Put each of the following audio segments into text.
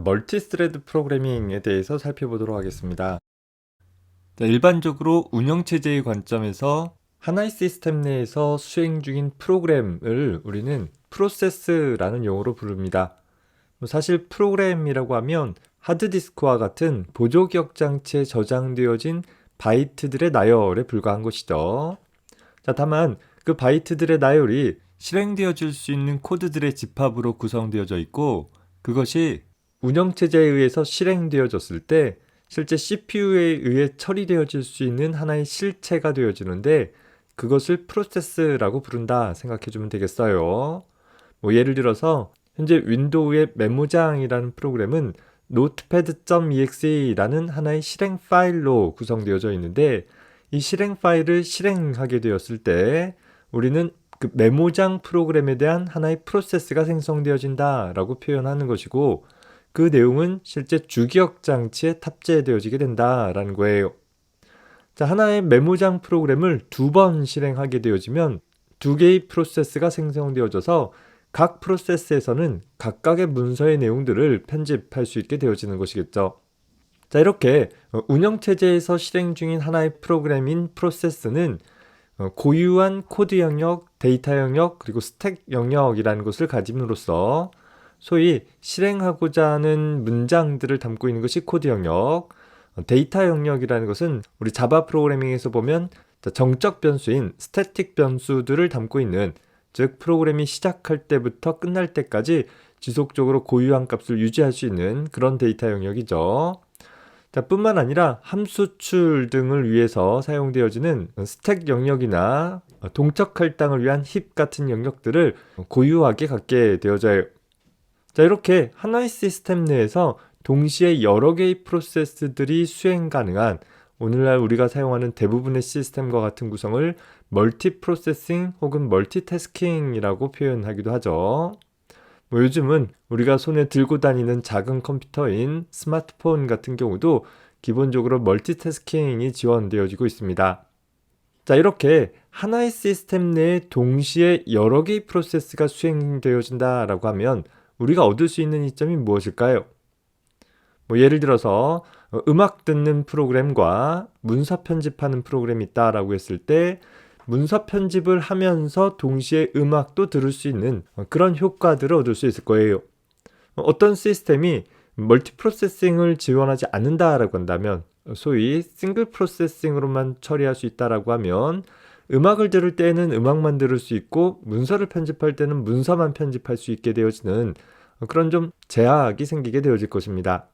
멀티스레드 프로그래밍에 대해서 살펴보도록 하겠습니다. 자, 일반적으로 운영체제의 관점에서 하나의 시스템 내에서 수행 중인 프로그램을 우리는 프로세스라는 용어로 부릅니다. 뭐 사실 프로그램이라고 하면 하드디스크와 같은 보조 기억 장치에 저장되어진 바이트들의 나열에 불과한 것이죠. 자, 다만 그 바이트들의 나열이 실행되어질 수 있는 코드들의 집합으로 구성되어져 있고 그것이 운영체제에 의해서 실행되어졌을 때 실제 CPU에 의해 처리되어질 수 있는 하나의 실체가 되어지는데 그것을 프로세스라고 부른다 생각해 주면 되겠어요. 뭐 예를 들어서 현재 윈도우의 메모장이라는 프로그램은 notepad.exe라는 하나의 실행 파일로 구성되어져 있는데 이 실행 파일을 실행하게 되었을 때 우리는 그 메모장 프로그램에 대한 하나의 프로세스가 생성되어진다라고 표현하는 것이고 그 내용은 실제 주기억 장치에 탑재되어지게 된다라는 거예요. 자, 하나의 메모장 프로그램을 두 번 실행하게 되어지면 두 개의 프로세스가 생성되어져서 각 프로세스에서는 각각의 문서의 내용들을 편집할 수 있게 되어지는 것이겠죠. 자, 이렇게 운영체제에서 실행 중인 하나의 프로그램인 프로세스는 어, 고유한 코드 영역, 데이터 영역, 그리고 스택 영역이라는 것을 가짐으로써 소위 실행하고자 하는 문장들을 담고 있는 것이 코드 영역, 어, 데이터 영역이라는 것은 우리 자바 프로그래밍에서 보면 정적 변수인 스태틱 변수들을 담고 있는 즉 프로그램이 시작할 때부터 끝날 때까지 지속적으로 고유한 값을 유지할 수 있는 그런 데이터 영역이죠. 자, 뿐만 아니라 함수출 등을 위해서 사용되어지는 스택 영역이나 동적 할당을 위한 힙 같은 영역들을 고유하게 갖게 되어져요. 자, 이렇게 하나의 시스템 내에서 동시에 여러 개의 프로세스들이 수행 가능한 오늘날 우리가 사용하는 대부분의 시스템과 같은 구성을 멀티 프로세싱 혹은 멀티태스킹이라고 표현하기도 하죠. 뭐 요즘은 우리가 손에 들고 다니는 작은 컴퓨터인 스마트폰 같은 경우도 기본적으로 멀티태스킹이 지원되어지고 있습니다. 자, 이렇게 하나의 시스템 내에 동시에 여러 개의 프로세스가 수행되어진다라고 하면 우리가 얻을 수 있는 이점이 무엇일까요? 뭐 예를 들어서 어, 음악 듣는 프로그램과 문서 편집하는 프로그램이 있다라고 했을 때 문서 편집을 하면서 동시에 음악도 들을 수 있는 어, 그런 효과들을 얻을 수 있을 거예요. 어, 어떤 시스템이 멀티 프로세싱을 지원하지 않는다라고 한다면 소위 싱글 프로세싱으로만 처리할 수 있다라고 하면 음악을 들을 때는 음악만 들을 수 있고 문서를 편집할 때는 문서만 편집할 수 있게 되어지는 그런 좀 제약이 생기게 되어질 것입니다.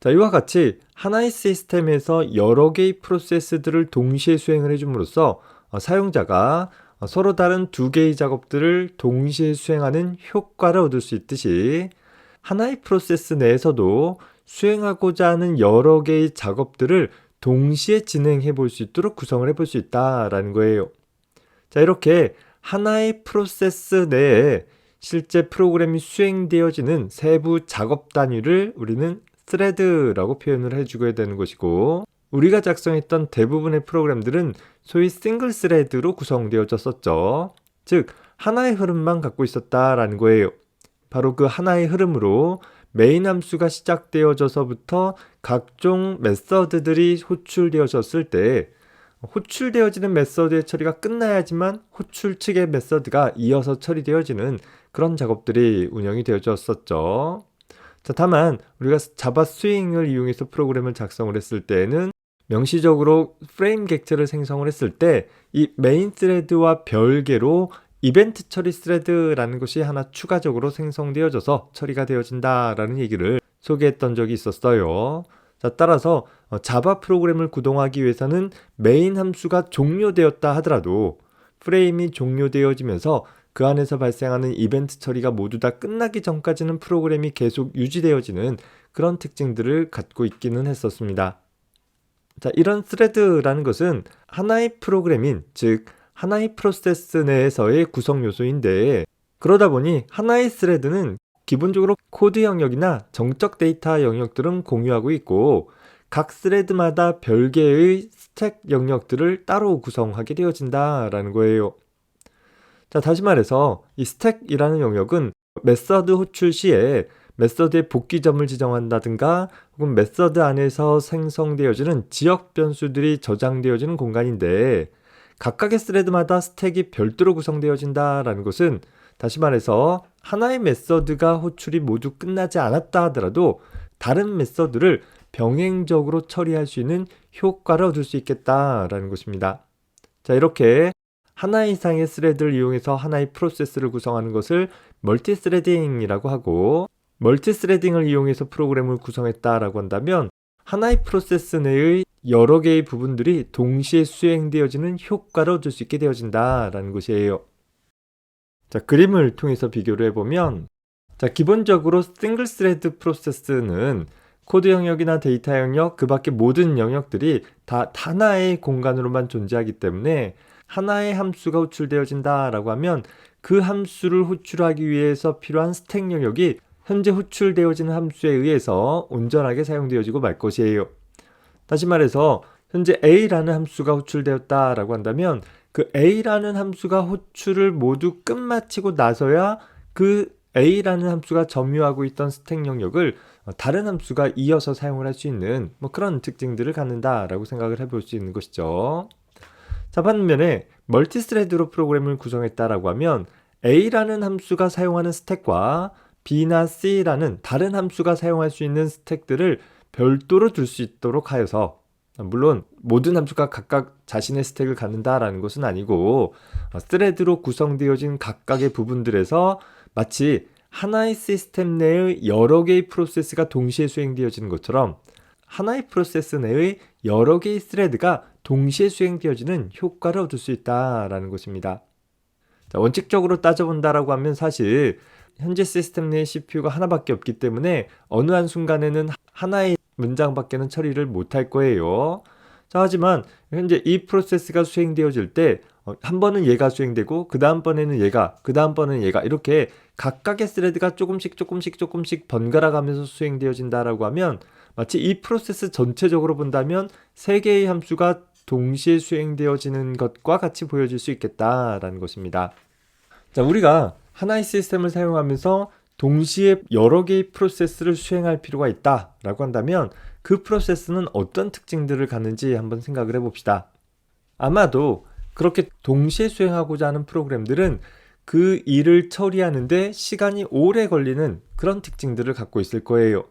자, 이와 같이 하나의 시스템에서 여러 개의 프로세스들을 동시에 수행을 해줌으로써 어, 사용자가 어, 서로 다른 두 개의 작업들을 동시에 수행하는 효과를 얻을 수 있듯이 하나의 프로세스 내에서도 수행하고자 하는 여러 개의 작업들을 동시에 진행해 볼 수 있도록 구성을 해 볼 수 있다라는 거예요. 자, 이렇게 하나의 프로세스 내에 실제 프로그램이 수행되어지는 세부 작업 단위를 우리는 스레드라고 표현을 해주게 되는 것이고 우리가 작성했던 대부분의 프로그램들은 소위 싱글 스레드로 구성되어졌었죠. 즉 하나의 흐름만 갖고 있었다라는 거예요. 바로 그 하나의 흐름으로 메인 함수가 시작되어져서부터 각종 메서드들이 호출되어졌을 때 호출되어지는 메서드의 처리가 끝나야지만 호출 측의 메서드가 이어서 처리되어지는 그런 작업들이 운영이 되어졌었죠. 자, 다만 우리가 자바 스윙을 이용해서 프로그램을 작성을 했을 때는 명시적으로 프레임 객체를 생성을 했을 때 이 메인 스레드와 별개로 이벤트 처리 스레드라는 것이 하나 추가적으로 생성되어져서 처리가 되어진다라는 얘기를 소개했던 적이 있었어요. 자, 따라서 어, 자바 프로그램을 구동하기 위해서는 메인 함수가 종료되었다 하더라도 프레임이 종료되어지면서 그 안에서 발생하는 이벤트 처리가 모두 다 끝나기 전까지는 프로그램이 계속 유지되어지는 그런 특징들을 갖고 있기는 했었습니다. 자, 이런 스레드라는 것은 하나의 프로그램인, 즉, 하나의 프로세스 내에서의 구성 요소인데, 그러다 보니 하나의 스레드는 기본적으로 코드 영역이나 정적 데이터 영역들은 공유하고 있고, 각 스레드마다 별개의 스택 영역들을 따로 구성하게 되어진다라는 거예요. 자, 다시 말해서 이 스택이라는 영역은 메서드 호출 시에 메서드의 복귀점을 지정한다든가 혹은 메서드 안에서 생성되어지는 지역 변수들이 저장되어지는 공간인데 각각의 스레드마다 스택이 별도로 구성되어진다라는 것은 다시 말해서 하나의 메서드가 호출이 모두 끝나지 않았다 하더라도 다른 메서드를 병행적으로 처리할 수 있는 효과를 얻을 수 있겠다라는 것입니다. 자, 이렇게 하나 이상의 스레드를 이용해서 하나의 프로세스를 구성하는 것을 멀티스레딩이라고 하고 멀티스레딩을 이용해서 프로그램을 구성했다라고 한다면 하나의 프로세스 내의 여러 개의 부분들이 동시에 수행되어지는 효과를 얻을 수 있게 되어진다라는 것이에요. 자, 그림을 통해서 비교를 해보면 자, 기본적으로 싱글 스레드 프로세스는 코드 영역이나 데이터 영역, 그 밖의 모든 영역들이 다 하나의 공간으로만 존재하기 때문에 하나의 함수가 호출되어진다라고 하면 그 함수를 호출하기 위해서 필요한 스택 영역이 현재 호출되어지는 함수에 의해서 온전하게 사용되어지고 말 것이에요. 다시 말해서 현재 a라는 함수가 호출되었다라고 한다면 그 a라는 함수가 호출을 모두 끝마치고 나서야 그 a라는 함수가 점유하고 있던 스택 영역을 다른 함수가 이어서 사용을 할 수 있는 뭐 그런 특징들을 갖는다라고 생각을 해볼 수 있는 것이죠. 자, 반면에 멀티스레드로 프로그램을 구성했다라고 하면 a라는 함수가 사용하는 스택과 b나 c라는 다른 함수가 사용할 수 있는 스택들을 별도로 둘 수 있도록 하여서 물론 모든 함수가 각각 자신의 스택을 갖는다라는 것은 아니고 스레드로 구성되어진 각각의 부분들에서 마치 하나의 시스템 내의 여러 개의 프로세스가 동시에 수행되어지는 것처럼 하나의 프로세스 내의 여러 개의 스레드가 동시에 수행되어지는 효과를 얻을 수 있다라는 것입니다. 자, 원칙적으로 따져본다라고 하면 사실 현재 시스템 내의 CPU가 하나밖에 없기 때문에 어느 한 순간에는 하나의 문장밖에는 처리를 못할 거예요. 자, 하지만 현재 이 프로세스가 수행되어질 때 어, 한 번은 얘가 수행되고 그 다음번에는 얘가 그 다음번에는 얘가 이렇게 각각의 스레드가 조금씩 조금씩 조금씩 번갈아 가면서 수행되어진다라고 하면 마치 이 프로세스 전체적으로 본다면 세 개의 함수가 동시에 수행되어지는 것과 같이 보여질 수 있겠다라는 것입니다. 자, 우리가 하나의 시스템을 사용하면서 동시에 여러 개의 프로세스를 수행할 필요가 있다라고 한다면 그 프로세스는 어떤 특징들을 갖는지 한번 생각을 해봅시다. 아마도 그렇게 동시에 수행하고자 하는 프로그램들은 그 일을 처리하는데 시간이 오래 걸리는 그런 특징들을 갖고 있을 거예요.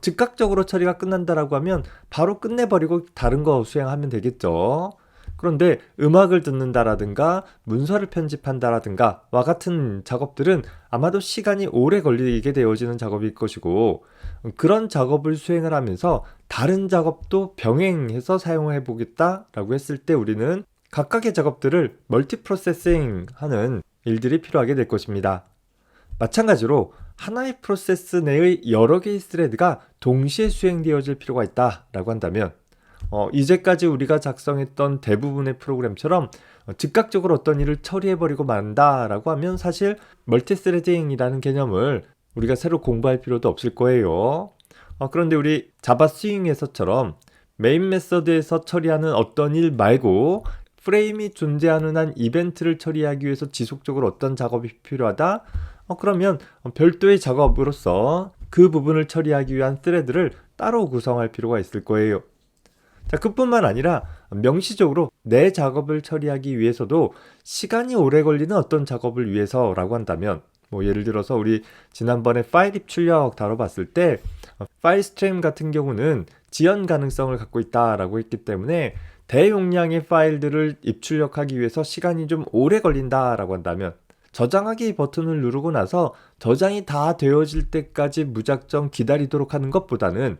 즉각적으로 처리가 끝난다라고 하면 바로 끝내버리고 다른 거 수행하면 되겠죠. 그런데 음악을 듣는다라든가 문서를 편집한다라든가 와 같은 작업들은 아마도 시간이 오래 걸리게 되어지는 작업일 것이고 그런 작업을 수행을 하면서 다른 작업도 병행해서 사용해 보겠다라고 했을 때 우리는 각각의 작업들을 멀티 프로세싱 하는 일들이 필요하게 될 것입니다. 마찬가지로 하나의 프로세스 내의 여러 개의 스레드가 동시에 수행되어질 필요가 있다라고 한다면 어, 이제까지 우리가 작성했던 대부분의 프로그램처럼 어, 즉각적으로 어떤 일을 처리해버리고 만다라고 하면 사실 멀티스레딩이라는 개념을 우리가 새로 공부할 필요도 없을 거예요. 어, 그런데 우리 자바 스윙에서처럼 메인 메서드에서 처리하는 어떤 일 말고 프레임이 존재하는 한 이벤트를 처리하기 위해서 지속적으로 어떤 작업이 필요하다? 어, 그러면 별도의 작업으로서 그 부분을 처리하기 위한 스레드를 따로 구성할 필요가 있을 거예요. 자, 그뿐만 아니라 명시적으로 내 작업을 처리하기 위해서도 시간이 오래 걸리는 어떤 작업을 위해서라고 한다면 뭐 예를 들어서 우리 지난번에 파일 입출력 다뤄봤을 때 파일 스트림 같은 경우는 지연 가능성을 갖고 있다라고 했기 때문에 대용량의 파일들을 입출력하기 위해서 시간이 좀 오래 걸린다라고 한다면 저장하기 버튼을 누르고 나서 저장이 다 되어질 때까지 무작정 기다리도록 하는 것보다는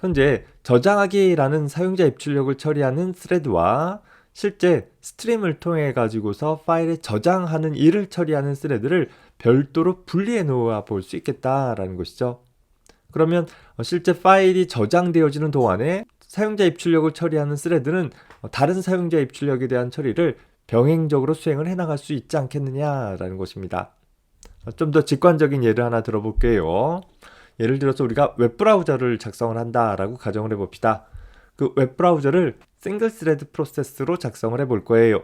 현재 저장하기라는 사용자 입출력을 처리하는 스레드와 실제 스트림을 통해 가지고서 파일에 저장하는 일을 처리하는 스레드를 별도로 분리해 놓아 볼 수 있겠다라는 것이죠. 그러면 실제 파일이 저장되어지는 동안에 사용자 입출력을 처리하는 스레드는 다른 사용자 입출력에 대한 처리를 병행적으로 수행을 해 나갈 수 있지 않겠느냐라는 것입니다. 좀 더 직관적인 예를 하나 들어볼게요. 예를 들어서 우리가 웹브라우저를 작성을 한다라고 가정을 해봅시다. 그 웹브라우저를 싱글 스레드 프로세스로 작성을 해볼 거예요.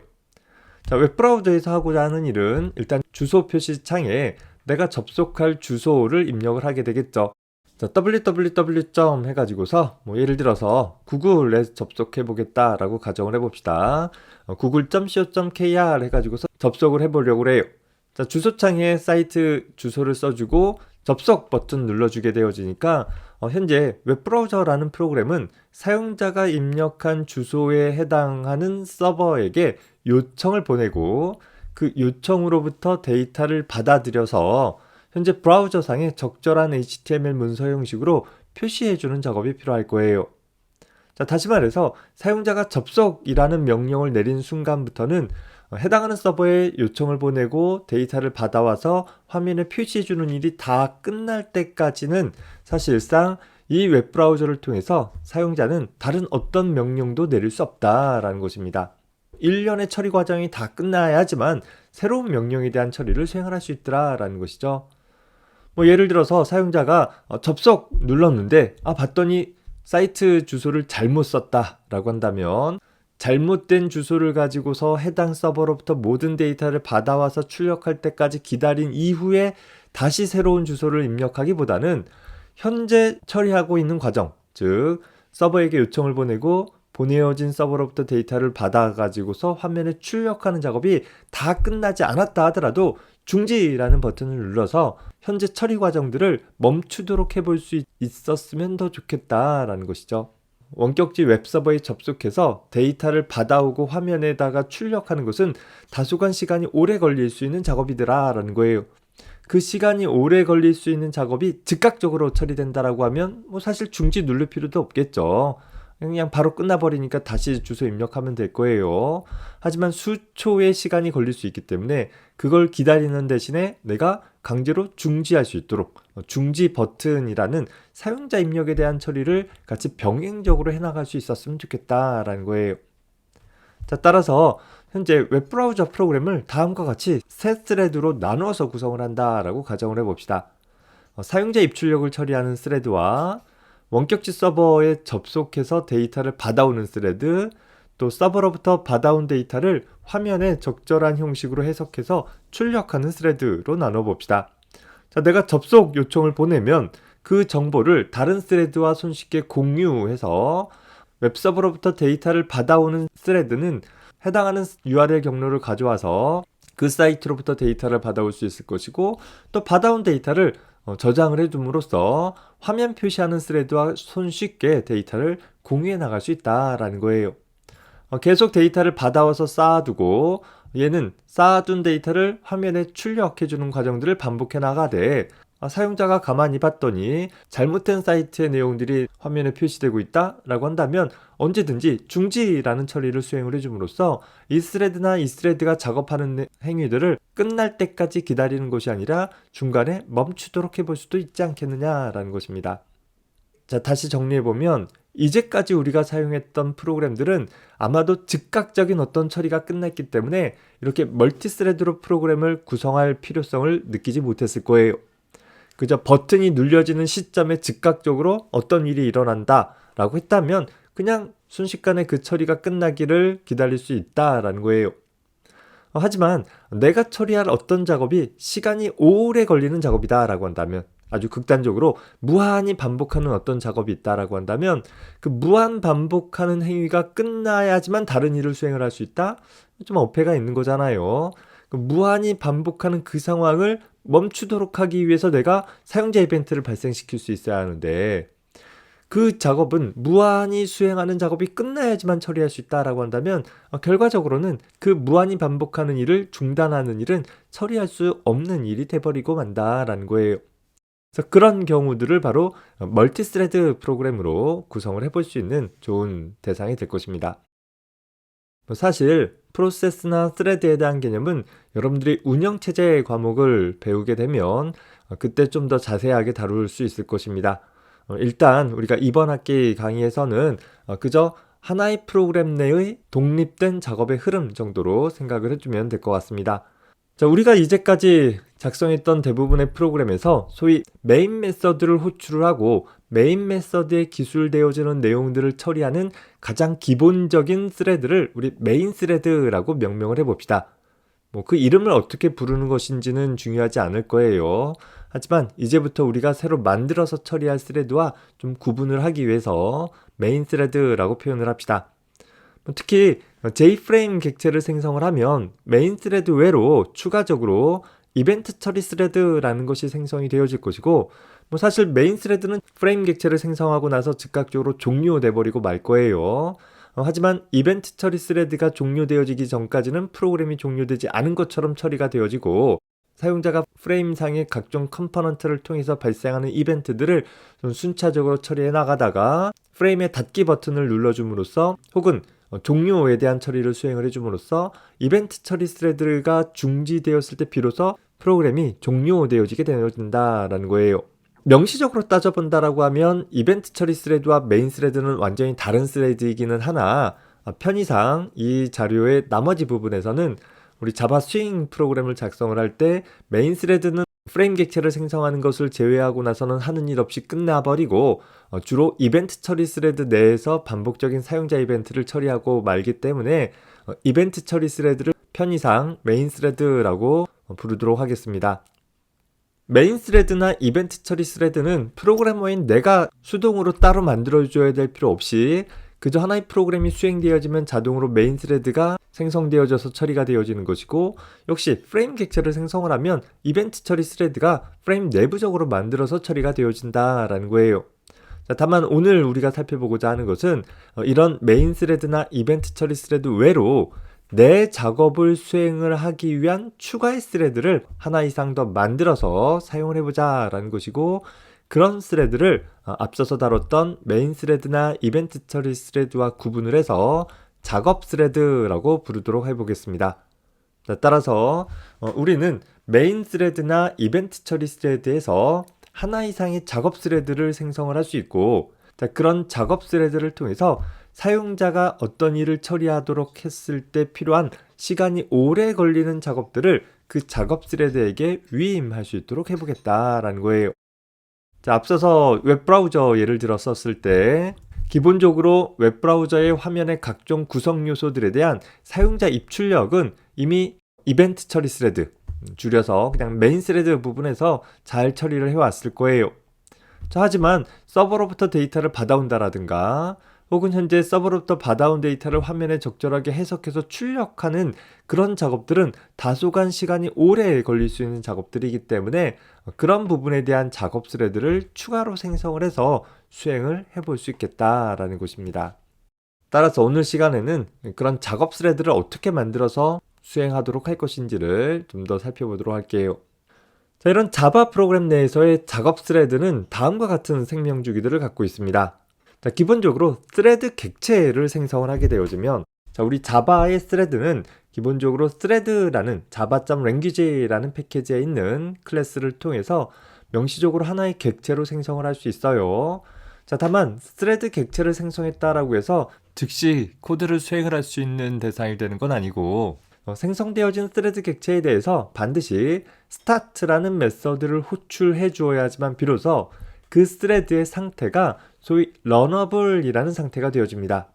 자, 웹브라우저에서 하고자 하는 일은 일단 주소 표시 창에 내가 접속할 주소를 입력을 하게 되겠죠. 자, www. 해가지고서 뭐 예를 들어서 구글에 접속해 보겠다라고 가정을 해봅시다. 어, google.co.kr 해가지고서 접속을 해보려고 해요. 자, 주소창에 사이트 주소를 써주고 접속 버튼 눌러주게 되어지니까 어, 현재 웹브라우저라는 프로그램은 사용자가 입력한 주소에 해당하는 서버에게 요청을 보내고 그 요청으로부터 데이터를 받아들여서 현재 브라우저상에 적절한 HTML 문서 형식으로 표시해주는 작업이 필요할 거예요. 자, 다시 말해서 사용자가 접속이라는 명령을 내린 순간부터는 어, 해당하는 서버에 요청을 보내고 데이터를 받아와서 화면에 표시해 주는 일이 다 끝날 때까지는 사실상 이 웹브라우저를 통해서 사용자는 다른 어떤 명령도 내릴 수 없다라는 것입니다. 일련의 처리 과정이 다 끝나야지만 새로운 명령에 대한 처리를 수행할 수 있더라라는 것이죠. 뭐 예를 들어서 사용자가 어, 접속 눌렀는데 아 봤더니 사이트 주소를 잘못 썼다라고 한다면 잘못된 주소를 가지고서 해당 서버로부터 모든 데이터를 받아와서 출력할 때까지 기다린 이후에 다시 새로운 주소를 입력하기보다는 현재 처리하고 있는 과정, 즉 서버에게 요청을 보내고 보내어진 서버로부터 데이터를 받아가지고서 화면에 출력하는 작업이 다 끝나지 않았다 하더라도 중지라는 버튼을 눌러서 현재 처리 과정들을 멈추도록 해볼 수 있었으면 더 좋겠다라는 것이죠. 원격지 웹서버에 접속해서 데이터를 받아오고 화면에다가 출력하는 것은 다소간 시간이 오래 걸릴 수 있는 작업이더라 라는 거예요. 그 시간이 오래 걸릴 수 있는 작업이 즉각적으로 처리된다라고 하면 뭐 사실 중지 누를 필요도 없겠죠. 그냥 바로 끝나버리니까 다시 주소 입력하면 될 거예요. 하지만 수초의 시간이 걸릴 수 있기 때문에 그걸 기다리는 대신에 내가 강제로 중지할 수 있도록 어, 중지 버튼이라는 사용자 입력에 대한 처리를 같이 병행적으로 해나갈 수 있었으면 좋겠다라는 거예요. 자, 따라서 현재 웹브라우저 프로그램을 다음과 같이 세 스레드로 나누어서 구성을 한다라고 가정을 해봅시다. 어, 사용자 입출력을 처리하는 스레드와 원격지 서버에 접속해서 데이터를 받아오는 스레드, 또 서버로부터 받아온 데이터를 화면에 적절한 형식으로 해석해서 출력하는 스레드로 나눠 봅시다. 자, 내가 접속 요청을 보내면 그 정보를 다른 스레드와 손쉽게 공유해서 웹서버로부터 데이터를 받아오는 스레드는 해당하는 URL 경로를 가져와서 그 사이트로부터 데이터를 받아올 수 있을 것이고 또 받아온 데이터를 어, 저장을 해둠으로써 화면 표시하는 스레드와 손쉽게 데이터를 공유해 나갈 수 있다라는 거예요. 어, 계속 데이터를 받아와서 쌓아두고 얘는 쌓아둔 데이터를 화면에 출력해주는 과정들을 반복해 나가되 아, 사용자가 가만히 봤더니 잘못된 사이트의 내용들이 화면에 표시되고 있다 라고 한다면 언제든지 중지라는 처리를 수행을 해줌으로써 이 스레드나 이 스레드가 작업하는 행위들을 끝날 때까지 기다리는 것이 아니라 중간에 멈추도록 해볼 수도 있지 않겠느냐라는 것입니다. 자, 다시 정리해보면 이제까지 우리가 사용했던 프로그램들은 아마도 즉각적인 어떤 처리가 끝났기 때문에 이렇게 멀티스레드로 프로그램을 구성할 필요성을 느끼지 못했을 거예요. 그저 버튼이 눌려지는 시점에 즉각적으로 어떤 일이 일어난다 라고 했다면 그냥 순식간에 그 처리가 끝나기를 기다릴 수 있다라는 거예요. 어, 하지만 내가 처리할 어떤 작업이 시간이 오래 걸리는 작업이다 라고 한다면 아주 극단적으로 무한히 반복하는 어떤 작업이 있다라고 한다면 그 무한 반복하는 행위가 끝나야지만 다른 일을 수행을 할 수 있다? 좀 어폐가 있는 거잖아요. 그 무한히 반복하는 그 상황을 멈추도록 하기 위해서 내가 사용자 이벤트를 발생시킬 수 있어야 하는데 그 작업은 무한히 수행하는 작업이 끝나야지만 처리할 수 있다라고 한다면 어, 결과적으로는 그 무한히 반복하는 일을 중단하는 일은 처리할 수 없는 일이 돼버리고 만다라는 거예요. 그래서 그런 경우들을 바로 멀티스레드 프로그램으로 구성을 해볼 수 있는 좋은 대상이 될 것입니다. 뭐 사실 프로세스나 스레드에 대한 개념은 여러분들이 운영체제 과목을 배우게 되면 어, 그때 좀 더 자세하게 다룰 수 있을 것입니다. 어, 일단 우리가 이번 학기 강의에서는 어, 그저 하나의 프로그램 내의 독립된 작업의 흐름 정도로 생각을 해주면 될 것 같습니다. 자, 우리가 이제까지 작성했던 대부분의 프로그램에서 소위 메인 메서드를 호출을 하고 메인 메서드에 기술되어지는 내용들을 처리하는 가장 기본적인 스레드를 우리 메인 스레드라고 명명을 해봅시다. 뭐 그 이름을 어떻게 부르는 것인지는 중요하지 않을 거예요. 하지만 이제부터 우리가 새로 만들어서 처리할 스레드와 좀 구분을 하기 위해서 메인 스레드라고 표현을 합시다. 뭐 특히 J프레임 객체를 생성을 하면 메인 스레드 외로 추가적으로 이벤트 처리 스레드라는 것이 생성이 되어질 것이고 뭐 사실 메인 스레드는 프레임 객체를 생성하고 나서 즉각적으로 종료돼 버리고 말 거예요. 어, 하지만 이벤트 처리 스레드가 종료되어지기 전까지는 프로그램이 종료되지 않은 것처럼 처리가 되어지고 사용자가 프레임상의 각종 컴포넌트를 통해서 발생하는 이벤트들을 좀 순차적으로 처리해 나가다가 프레임의 닫기 버튼을 눌러줌으로써 혹은 어, 종료에 대한 처리를 수행을 해줌으로써 이벤트 처리 스레드가 중지되었을 때 비로소 프로그램이 종료되어지게 되어진다라는 거예요. 명시적으로 따져본다라고 하면 이벤트 처리 스레드와 메인 스레드는 완전히 다른 스레드이기는 하나 아, 편의상 이 자료의 나머지 부분에서는 우리 자바 스윙 프로그램을 작성을 할 때 메인 스레드는 프레임 객체를 생성하는 것을 제외하고 나서는 하는 일 없이 끝나버리고 어, 주로 이벤트 처리 스레드 내에서 반복적인 사용자 이벤트를 처리하고 말기 때문에 어, 이벤트 처리 스레드를 편의상 메인 스레드라고 어, 부르도록 하겠습니다. 메인 스레드나 이벤트 처리 스레드는 프로그래머인 내가 수동으로 따로 만들어줘야 될 필요 없이 그저 하나의 프로그램이 수행되어지면 자동으로 메인 스레드가 생성되어져서 처리가 되어지는 것이고 역시 프레임 객체를 생성을 하면 이벤트 처리 스레드가 프레임 내부적으로 만들어서 처리가 되어진다라는 거예요. 자, 다만 오늘 우리가 살펴보고자 하는 것은 어, 이런 메인 스레드나 이벤트 처리 스레드 외로 내 작업을 수행을 하기 위한 추가의 스레드를 하나 이상 더 만들어서 사용을 해보자 라는 것이고 그런 스레드를 어, 앞서서 다뤘던 메인 스레드나 이벤트 처리 스레드와 구분을 해서 작업 스레드라고 부르도록 해보겠습니다. 자, 따라서 어, 우리는 메인 스레드나 이벤트 처리 스레드에서 하나 이상의 작업 스레드를 생성을 할 수 있고 자, 그런 작업 스레드를 통해서 사용자가 어떤 일을 처리하도록 했을 때 필요한 시간이 오래 걸리는 작업들을 그 작업 스레드에게 위임할 수 있도록 해보겠다라는 거예요. 자, 앞서서 웹브라우저 예를 들어 썼을 때 기본적으로 웹브라우저의 화면의 각종 구성 요소들에 대한 사용자 입출력은 이미 이벤트 처리 스레드, 줄여서 그냥 메인 스레드 부분에서 잘 처리를 해왔을 거예요. 자, 하지만 서버로부터 데이터를 받아온다라든가 혹은 현재 서버로부터 받아온 데이터를 화면에 적절하게 해석해서 출력하는 그런 작업들은 다소간 시간이 오래 걸릴 수 있는 작업들이기 때문에 그런 부분에 대한 작업 스레드를 추가로 생성을 해서 수행을 해볼 수 있겠다라는 것입니다. 따라서 오늘 시간에는 그런 작업 스레드를 어떻게 만들어서 수행하도록 할 것인지를 좀 더 살펴보도록 할게요. 자, 이런 자바 프로그램 내에서의 작업 스레드는 다음과 같은 생명 주기들을 갖고 있습니다. 자, 기본적으로 스레드 객체를 생성을 하게 되어지면 자, 우리 자바의 스레드는 기본적으로 스레드라는 java.language라는 패키지에 있는 클래스를 통해서 명시적으로 하나의 객체로 생성을 할 수 있어요. 자, 다만 스레드 객체를 생성했다라고 해서 즉시 코드를 수행을 할 수 있는 대상이 되는 건 아니고 어, 생성되어진 스레드 객체에 대해서 반드시 start라는 메서드를 호출해 주어야지만 비로소 그 스레드의 상태가 소위 런어블이라는 상태가 되어집니다.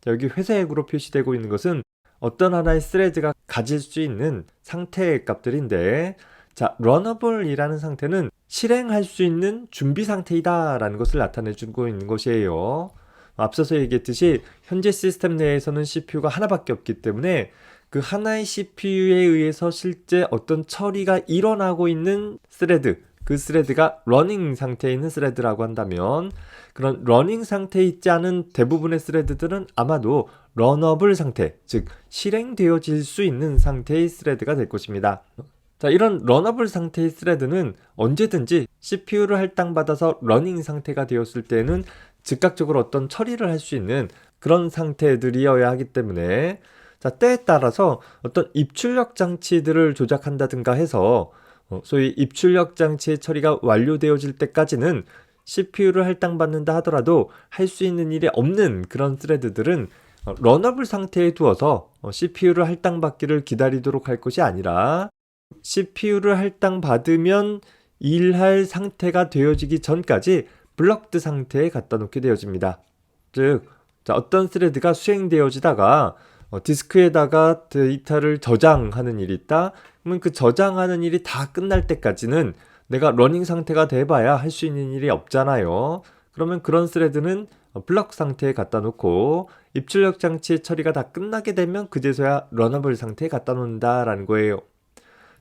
자, 여기 회색으로 표시되고 있는 것은 어떤 하나의 스레드가 가질 수 있는 상태의 값들인데 자, 런어블이라는 상태는 실행할 수 있는 준비 상태이다 라는 것을 나타내 주고 있는 것이에요. 앞서서 얘기했듯이 현재 시스템 내에서는 CPU가 하나밖에 없기 때문에 그 하나의 CPU에 의해서 실제 어떤 처리가 일어나고 있는 스레드, 그 스레드가 러닝 상태에 있는 스레드라고 한다면 그런 러닝 상태에 있지 않은 대부분의 스레드들은 아마도 런어블 상태, 즉 실행되어질 수 있는 상태의 스레드가 될 것입니다. 자, 이런 런어블 상태의 스레드는 언제든지 CPU를 할당받아서 러닝 상태가 되었을 때는 즉각적으로 어떤 처리를 할 수 있는 그런 상태들이어야 하기 때문에 자, 때에 따라서 어떤 입출력 장치들을 조작한다든가 해서 어, 소위 입출력 장치의 처리가 완료되어질 때까지는 CPU를 할당받는다 하더라도 할 수 있는 일이 없는 그런 스레드들은 어, 런어블 상태에 두어서 어, CPU를 할당받기를 기다리도록 할 것이 아니라 CPU를 할당받으면 일할 상태가 되어지기 전까지 블럭드 상태에 갖다 놓게 되어집니다. 즉, 자, 어떤 스레드가 수행되어지다가 어, 디스크에다가 데이터를 저장하는 일이 있다. 그러면 그 저장하는 일이 다 끝날 때까지는 내가 러닝 상태가 돼봐야 할 수 있는 일이 없잖아요. 그러면 그런 스레드는 어, 블럭 상태에 갖다 놓고 입출력 장치 처리가 다 끝나게 되면 그제서야 러너블 상태에 갖다 놓는다라는 거예요.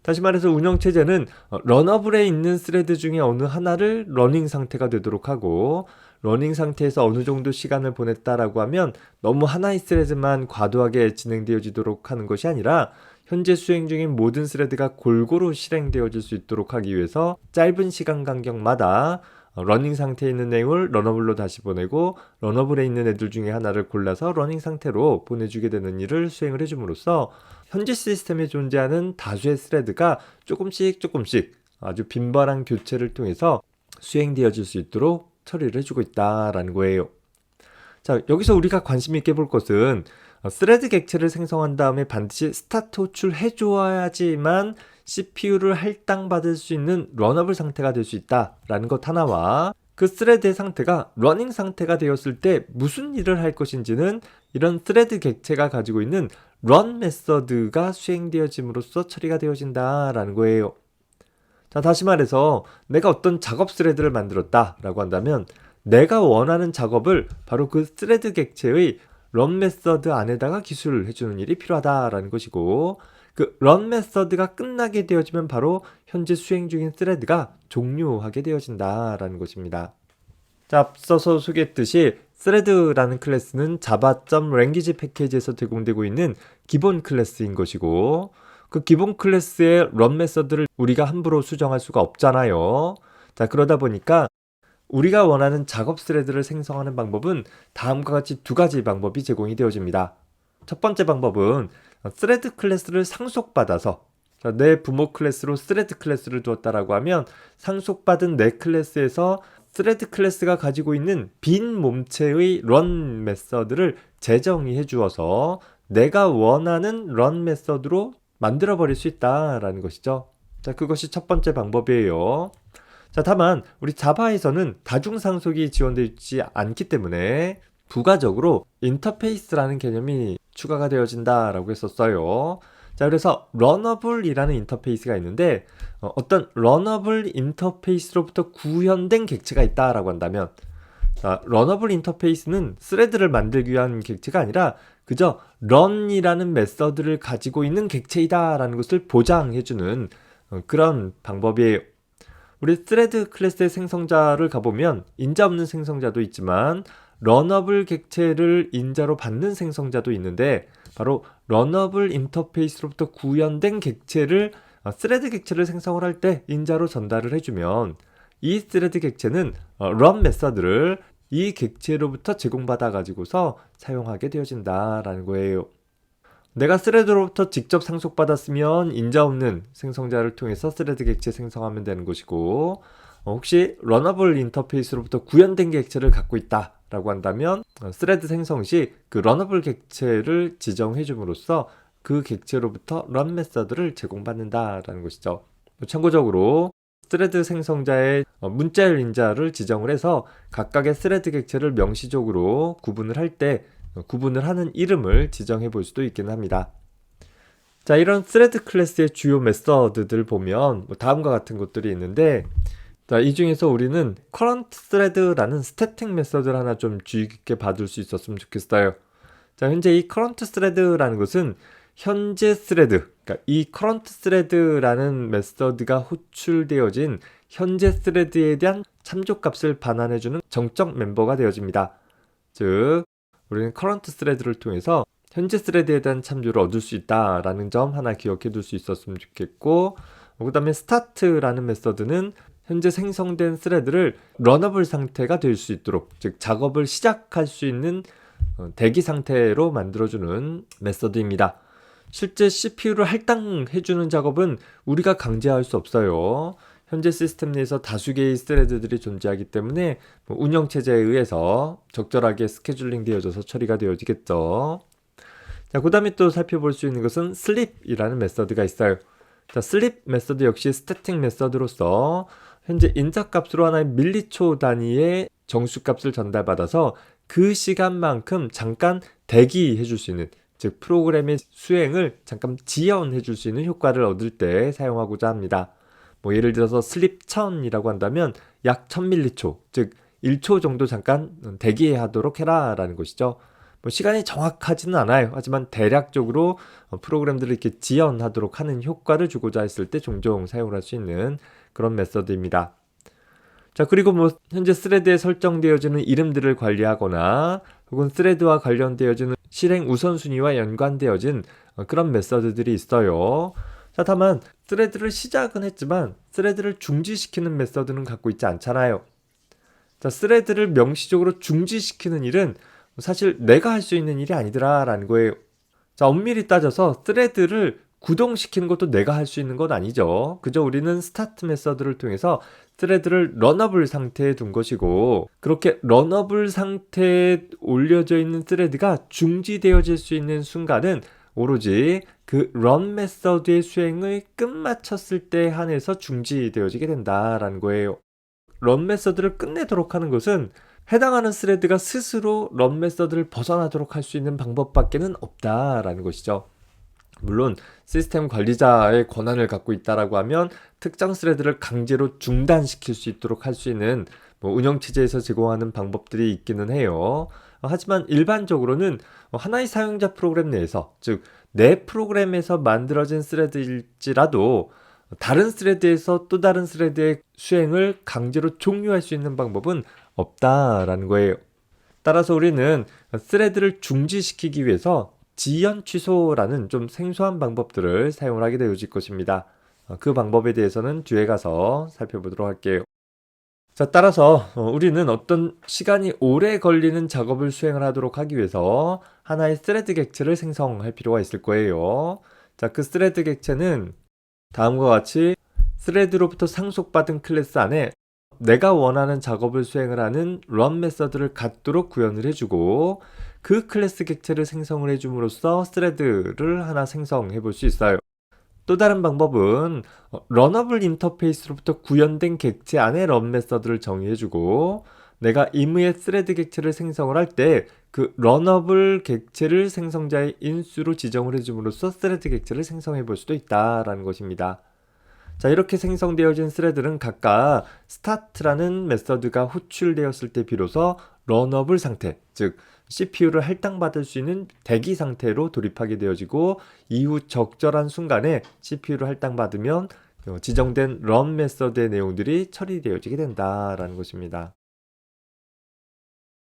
다시 말해서 운영 체제는 어, 러너블에 있는 스레드 중에 어느 하나를 러닝 상태가 되도록 하고 러닝 상태에서 어느 정도 시간을 보냈다라고 하면 너무 하나의 스레드만 과도하게 진행되어지도록 하는 것이 아니라 현재 수행 중인 모든 스레드가 골고루 실행되어질 수 있도록 하기 위해서 짧은 시간 간격마다 어, 러닝 상태에 있는 내용을 러너블로 다시 보내고 러너블에 있는 애들 중에 하나를 골라서 러닝 상태로 보내주게 되는 일을 수행을 해줌으로써 현재 시스템에 존재하는 다수의 스레드가 조금씩 조금씩 아주 빈번한 교체를 통해서 수행되어질 수 있도록 처리를 해주고 있다라는 거예요. 자, 여기서 우리가 관심 있게 볼 것은 어, 스레드 객체를 생성한 다음에 반드시 스타트 호출해 줘야지만 CPU를 할당받을 수 있는 러너블 상태가 될 수 있다라는 것 하나와 그 스레드의 상태가 러닝 상태가 되었을 때 무슨 일을 할 것인지는 이런 스레드 객체가 가지고 있는 run 메서드가 수행되어짐으로써 처리가 되어진다라는 거예요. 자, 다시 말해서 내가 어떤 작업 스레드를 만들었다라고 한다면 내가 원하는 작업을 바로 그 스레드 객체의 run 메서드 안에다가 기술을 해주는 일이 필요하다라는 것이고 그 run 메서드가 끝나게 되어지면 바로 현재 수행 중인 스레드가 종료하게 되어진다라는 것입니다. 자, 앞서서 소개했듯이 스레드라는 클래스는 java.language 패키지에서 제공되고 있는 기본 클래스인 것이고 그 기본 클래스의 run 메서드를 우리가 함부로 수정할 수가 없잖아요. 자, 그러다 보니까 우리가 원하는 작업 스레드를 생성하는 방법은 다음과 같이 두 가지 방법이 제공이 되어집니다. 첫 번째 방법은 스레드 클래스를 상속받아서 자, 내 부모 클래스로 스레드 클래스를 두었다라고 하면 상속받은 내 클래스에서 스레드 클래스가 가지고 있는 빈 몸체의 run 메서드를 재정의해 주어서 내가 원하는 run 메서드로 만들어 버릴 수 있다라는 것이죠. 자, 그것이 첫 번째 방법이에요. 자, 다만 우리 자바에서는 다중 상속이 지원되어 있지 않기 때문에 부가적으로 인터페이스라는 개념이 추가가 되어진다라고 했었어요. 자, 그래서 런너블이라는 인터페이스가 있는데 어, 떤 런너블 인터페이스로부터 구현된 객체가 있다라고 한다면 자, 런너블 인터페이스는 스레드를 만들기 위한 객체가 아니라 그저 런이라는 메서드를 가지고 있는 객체이다라는 것을 보장해주는 어, 그런 방법이에요. 우리 스레드 클래스의 생성자를 가보면 인자 없는 생성자도 있지만 런너블 객체를 인자로 받는 생성자도 있는데 바로 런너블 인터페이스로부터 구현된 객체를 어, 스레드 객체를 생성을 할 때 인자로 전달을 해주면 이 스레드 객체는 어, 메서드를 이 객체로부터 제공받아 가지고서 사용하게 되어진다라는 거예요. 내가 스레드로부터 직접 상속받았으면 인자 없는 생성자를 통해서 스레드 객체 생성하면 되는 것이고 어, 혹시 러너블 인터페이스로부터 구현된 객체를 갖고 있다 라고 한다면 어, 스레드 생성 시 그 러너블 객체를 지정해 줌으로써 그 객체로부터 런 메서드를 제공받는다라는 것이죠. 뭐 참고적으로 스레드 생성자의 어, 문자열 인자를 지정을 해서 각각의 스레드 객체를 명시적으로 구분을 할때 구분을 하는 이름을 지정해 볼 수도 있긴 합니다. 자, 이런 스레드 클래스의 주요 메서드들 보면 뭐 다음과 같은 것들이 있는데 자, 이 중에서 우리는 current thread라는 스태틱 메서드를 하나 좀 주의 깊게 봐둘 수 있었으면 좋겠어요. 자, 현재 이 current thread라는 것은 현재 스레드, 그러니까 이 current thread라는 메서드가 호출되어진 현재 스레드에 대한 참조값을 반환해주는 정적 멤버가 되어집니다. 즉, 우리는 current thread를 통해서 현재 스레드에 대한 참조를 얻을 수 있다라는 점 하나 기억해 둘 수 있었으면 좋겠고, 그 다음에 start라는 메서드는 현재 생성된 스레드를 런너블 상태가 될 수 있도록 즉 작업을 시작할 수 있는 어, 대기 상태로 만들어주는 메서드입니다. 실제 CPU를 할당해주는 작업은 우리가 강제할 수 없어요. 현재 시스템 내에서 다수 개의 스레드들이 존재하기 때문에 뭐 운영 체제에 의해서 적절하게 스케줄링 되어져서 처리가 되어지겠죠. 자, 그 다음에 또 살펴볼 수 있는 것은 슬립이라는 메서드가 있어요. 자, 슬립 메서드 역시 스태틱 메서드로서 현재 인자 값으로 하나의 밀리초 단위의 정수 값을 전달받아서 그 시간만큼 잠깐 대기해 줄 수 있는 즉 프로그램의 수행을 잠깐 지연해 줄 수 있는 효과를 얻을 때 사용하고자 합니다. 뭐 예를 들어서 슬립 1000이라고 한다면 약 1000밀리초, 즉 1초 정도 잠깐 대기하도록 해라라는 것이죠. 뭐 시간이 정확하지는 않아요. 하지만 대략적으로 어, 프로그램들을 이렇게 지연하도록 하는 효과를 주고자 했을 때 종종 사용을 할 수 있는 그런 메서드입니다. 자, 그리고 뭐 현재 스레드에 설정되어지는 이름들을 관리하거나 혹은 스레드와 관련되어지는 실행 우선순위와 연관되어진 어, 그런 메서드들이 있어요. 자, 다만 스레드를 시작은 했지만 스레드를 중지시키는 메서드는 갖고 있지 않잖아요. 자, 스레드를 명시적으로 중지시키는 일은 사실 내가 할 수 있는 일이 아니더라라는 거예요. 자, 엄밀히 따져서 스레드를 구동시키는 것도 내가 할 수 있는 건 아니죠. 그저 우리는 스타트 메서드를 통해서 스레드를 런어블 상태에 둔 것이고 그렇게 런어블 상태에 올려져 있는 스레드가 중지되어질 수 있는 순간은 오로지 그 run 메서드의 수행을 끝마쳤을 때 한해서 중지되어지게 된다라는 거예요. run 메서드를 끝내도록 하는 것은 해당하는 스레드가 스스로 run 메서드를 벗어나도록 할 수 있는 방법밖에는 없다라는 것이죠. 물론 시스템 관리자의 권한을 갖고 있다라고 하면 특정 스레드를 강제로 중단시킬 수 있도록 할 수 있는 뭐 운영 체제에서 제공하는 방법들이 있기는 해요. 하지만 일반적으로는 하나의 사용자 프로그램 내에서 즉 내 프로그램에서 만들어진 스레드일지라도 다른 스레드에서 또 다른 스레드의 수행을 강제로 종료할 수 있는 방법은 없다라는 거예요. 따라서 우리는 스레드를 중지시키기 위해서 지연 취소라는 좀 생소한 방법들을 사용을 하게 되어질 것입니다. 어, 그 방법에 대해서는 뒤에 가서 살펴보도록 할게요. 자, 따라서 어, 우리는 어떤 시간이 오래 걸리는 작업을 수행을 하도록 하기 위해서 하나의 스레드 객체를 생성할 필요가 있을 거예요. 자, 그 스레드 객체는 다음과 같이 스레드로부터 상속받은 클래스 안에 내가 원하는 작업을 수행을 하는 run 메서드를 갖도록 구현을 해주고 그 클래스 객체를 생성을 해줌으로써 스레드를 하나 생성해 볼 수 있어요. 또 다른 방법은 런어블 인터페이스로부터 구현된 객체 안에 런 메서드를 정의해주고 내가 임의의 스레드 객체를 생성을 할 때 그 런어블 객체를 생성자의 인수로 지정을 해줌으로써 스레드 객체를 생성해 볼 수도 있다라는 것입니다. 자, 이렇게 생성되어진 스레드는 각각 스타트라는 메서드가 호출되었을 때 비로소 런어블 상태, 즉 CPU를 할당받을 수 있는 대기 상태로 돌입하게 되어지고 이후 적절한 순간에 CPU를 할당받으면 어, 지정된 run 메서드의 내용들이 처리되어지게 된다라는 것입니다.